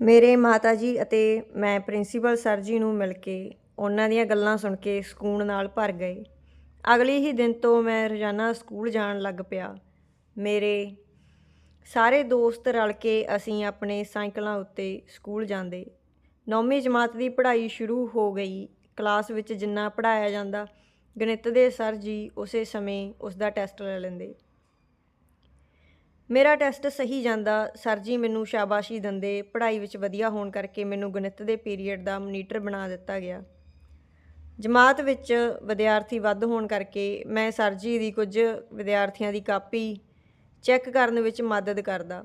ਮੇਰੇ ਮਾਤਾ ਜੀ ਅਤੇ ਮੈਂ ਪ੍ਰਿੰਸੀਪਲ ਸਰ ਜੀ ਨੂੰ ਮਿਲ ਕੇ ਉਹਨਾਂ ਦੀਆਂ ਗੱਲਾਂ ਸੁਣ ਕੇ ਸਕੂਨ ਨਾਲ ਭਰ ਗਏ। ਅਗਲੇ ਹੀ ਦਿਨ ਤੋਂ ਮੈਂ ਰੋਜ਼ਾਨਾ ਸਕੂਲ ਜਾਣ ਲੱਗ ਪਿਆ। ਮੇਰੇ ਸਾਰੇ ਦੋਸਤ ਰਲ ਕੇ ਅਸੀਂ ਆਪਣੇ ਸਾਈਕਲਾਂ ਉੱਤੇ ਸਕੂਲ ਜਾਂਦੇ। ਨੌਵੀਂ ਜਮਾਤ ਦੀ ਪੜ੍ਹਾਈ ਸ਼ੁਰੂ ਹੋ ਗਈ। ਕਲਾਸ ਵਿੱਚ ਜਿੰਨਾ ਪੜ੍ਹਾਇਆ ਜਾਂਦਾ, ਗਣਿਤ ਦੇ ਸਰ ਜੀ ਉਸੇ ਸਮੇਂ ਉਸ ਦਾ ਟੈਸਟ ਲੈ ਲੈਂਦੇ। ਮੇਰਾ ਟੈਸਟ ਸਹੀ ਜਾਂਦਾ। ਸਰ ਜੀ, ਮੈਨੂੰ ਸ਼ਾਬਾਸ਼ੀ ਦਿੰਦੇ। ਪੜ੍ਹਾਈ ਵਿੱਚ ਵਧੀਆ ਹੋਣ ਕਰਕੇ ਮੈਨੂੰ ਗਣਿਤ ਦੇ ਪੀਰੀਅਡ ਦਾ ਮੋਨੀਟਰ ਬਣਾ ਦਿੱਤਾ ਗਿਆ। ਜਮਾਤ ਵਿੱਚ ਵਿਦਿਆਰਥੀ ਵੱਧ ਹੋਣ ਕਰਕੇ ਮੈਂ ਸਰ ਜੀ ਦੀ ਕੁਝ ਵਿਦਿਆਰਥੀਆਂ ਦੀ ਕਾਪੀ ਚੈੱਕ ਕਰਨ ਵਿੱਚ ਮਦਦ ਕਰਦਾ।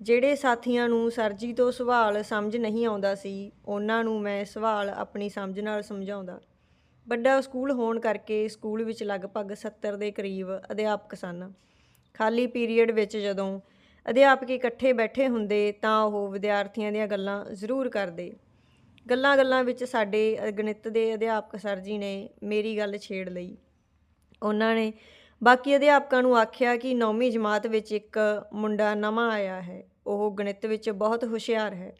ਜਿਹੜੇ ਸਾਥੀਆਂ ਨੂੰ ਸਰ ਜੀ ਤੋਂ ਸਵਾਲ ਸਮਝ ਨਹੀਂ ਆਉਂਦਾ ਸੀ, ਉਹਨਾਂ ਨੂੰ ਮੈਂ ਸਵਾਲ ਆਪਣੀ ਸਮਝ ਨਾਲ ਸਮਝਾਉਂਦਾ। ਵੱਡਾ ਸਕੂਲ ਹੋਣ ਕਰਕੇ ਸਕੂਲ ਵਿੱਚ ਲਗਭਗ 70 ਦੇ ਕਰੀਬ ਅਧਿਆਪਕ ਸਨ। ਖਾਲੀ ਪੀਰੀਅਡ ਵਿੱਚ ਜਦੋਂ ਅਧਿਆਪਕ ਇਕੱਠੇ ਬੈਠੇ ਹੁੰਦੇ ਤਾਂ ਉਹ ਵਿਦਿਆਰਥੀਆਂ ਦੀਆਂ ਗੱਲਾਂ ਜ਼ਰੂਰ ਕਰਦੇ। ਗੱਲਾਂ-ਗੱਲਾਂ ਵਿੱਚ ਸਾਡੇ ਗਣਿਤ ਦੇ ਅਧਿਆਪਕ ਸਰ ਜੀ ਨੇ ਮੇਰੀ ਗੱਲ ਛੇੜ ਲਈ। ਉਹਨਾਂ ਨੇ ਬਾਕੀ ਅਧਿਆਪਕਾਂ ਨੂੰ ਆਖਿਆ ਕਿ ਨੌਵੀਂ ਜਮਾਤ ਵਿੱਚ ਇੱਕ ਮੁੰਡਾ ਨਵਾਂ ਆਇਆ ਹੈ। ਉਹ ਗਣਿਤ ਵਿੱਚ ਬਹੁਤ ਹੁਸ਼ਿਆਰ ਹੈ।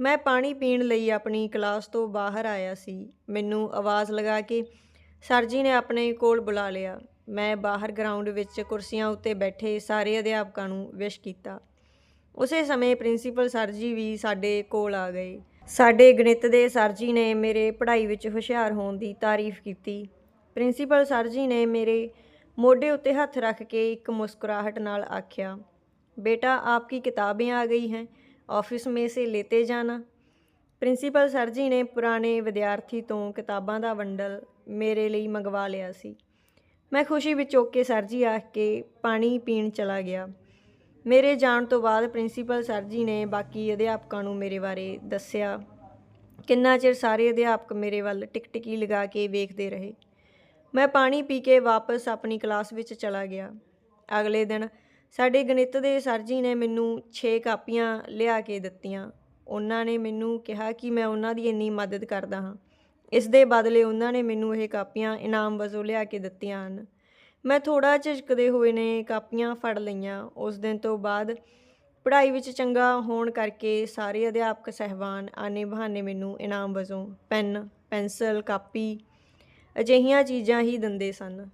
ਮੈਂ ਪਾਣੀ ਪੀਣ ਲਈ ਆਪਣੀ ਕਲਾਸ ਤੋਂ ਬਾਹਰ ਆਇਆ ਸੀ। ਮੈਨੂੰ ਆਵਾਜ਼ ਲਗਾ ਕੇ ਸਰ ਜੀ ਨੇ ਆਪਣੇ ਕੋਲ ਬੁਲਾ ਲਿਆ। ਮੈਂ ਬਾਹਰ ਗਰਾਊਂਡ ਵਿੱਚ ਕੁਰਸੀਆਂ ਉੱਤੇ ਬੈਠੇ ਸਾਰੇ ਅਧਿਆਪਕਾਂ ਨੂੰ ਵਿਸ਼ ਕੀਤਾ ਉਸੇ ਸਮੇਂ ਪ੍ਰਿੰਸੀਪਲ ਸਰ ਜੀ ਵੀ ਸਾਡੇ ਕੋਲ ਆ ਗਏ ਸਾਡੇ ਗਣਿਤ ਦੇ ਸਰ ਜੀ ਨੇ ਮੇਰੇ ਪੜ੍ਹਾਈ ਵਿੱਚ ਹੁਸ਼ਿਆਰ ਹੋਣ ਦੀ ਤਾਰੀਫ ਕੀਤੀ ਪ੍ਰਿੰਸੀਪਲ ਸਰ ਜੀ ਨੇ ਮੇਰੇ ਮੋਢੇ ਉੱਤੇ ਹੱਥ ਰੱਖ ਕੇ ਇੱਕ ਮੁਸਕਰਾਹਟ ਨਾਲ ਆਖਿਆ बेटा आपकी किताबें आ गई हैं ऑफिस में से लेते जाना ਪ੍ਰਿੰਸੀਪਲ ਸਰ ਜੀ ਨੇ ਪੁਰਾਣੇ ਵਿਦਿਆਰਥੀ ਤੋਂ ਕਿਤਾਬਾਂ ਦਾ ਵੰਡਲ ਮੇਰੇ ਲਈ ਮੰਗਵਾ ਲਿਆ ਸੀ ਮੈਂ ਖੁਸ਼ੀ ਵਿੱਚ ਓਕੇ ਸਰ ਜੀ ਆਖ ਕੇ ਪਾਣੀ ਪੀਣ ਚਲਾ ਗਿਆ। ਮੇਰੇ ਜਾਣ ਤੋਂ ਬਾਅਦ ਪ੍ਰਿੰਸੀਪਲ ਸਰ ਜੀ ਨੇ ਬਾਕੀ ਅਧਿਆਪਕਾਂ ਨੂੰ ਮੇਰੇ ਬਾਰੇ ਦੱਸਿਆ। ਕਿੰਨਾ ਚਿਰ ਸਾਰੇ ਅਧਿਆਪਕ ਮੇਰੇ ਵੱਲ ਟਿਕਟਿਕੀ ਲਗਾ ਕੇ ਵੇਖਦੇ ਰਹੇ। ਮੈਂ ਪਾਣੀ ਪੀ ਕੇ ਵਾਪਸ ਆਪਣੀ ਕਲਾਸ ਵਿੱਚ ਚਲਾ ਗਿਆ। ਅਗਲੇ ਦਿਨ ਸਾਡੇ ਗਣਿਤ ਦੇ ਸਰ ਜੀ ਨੇ ਮੈਨੂੰ 6 ਕਾਪੀਆਂ ਲਿਆ ਕੇ ਦਿੱਤੀਆਂ। ਉਹਨਾਂ ਨੇ ਮੈਨੂੰ ਕਿਹਾ ਕਿ ਮੈਂ ਉਹਨਾਂ ਦੀ ਇੰਨੀ ਮਦਦ ਕਰਦਾ ਹਾਂ। ਇਸ ਦੇ ਬਦਲੇ ਉਹਨਾਂ ਨੇ ਮੈਨੂੰ ਇਹ ਕਾਪੀਆਂ ਇਨਾਮ ਵਜੋਂ ਲਿਆ ਕੇ ਦਿੱਤੀਆਂ ਹਨ। ਮੈਂ ਥੋੜਾ ਝਿਜਕਦੇ ਹੋਏ ਨੇ ਕਾਪੀਆਂ ਫੜ ਲਈਆਂ। ਉਸ ਦਿਨ ਤੋਂ ਬਾਅਦ ਪੜ੍ਹਾਈ ਵਿੱਚ ਚੰਗਾ ਹੋਣ ਕਰਕੇ ਸਾਰੇ ਅਧਿਆਪਕ ਸਹਿਬਾਨ ਆਨੇ ਬਹਾਨੇ ਮੈਨੂੰ ਇਨਾਮ ਵਜੋਂ ਪੈਨ, ਪੈਨਸਲ, ਕਾਪੀ ਅਜਿਹੀਆਂ ਚੀਜ਼ਾਂ ਹੀ ਦਿੰਦੇ ਸਨ।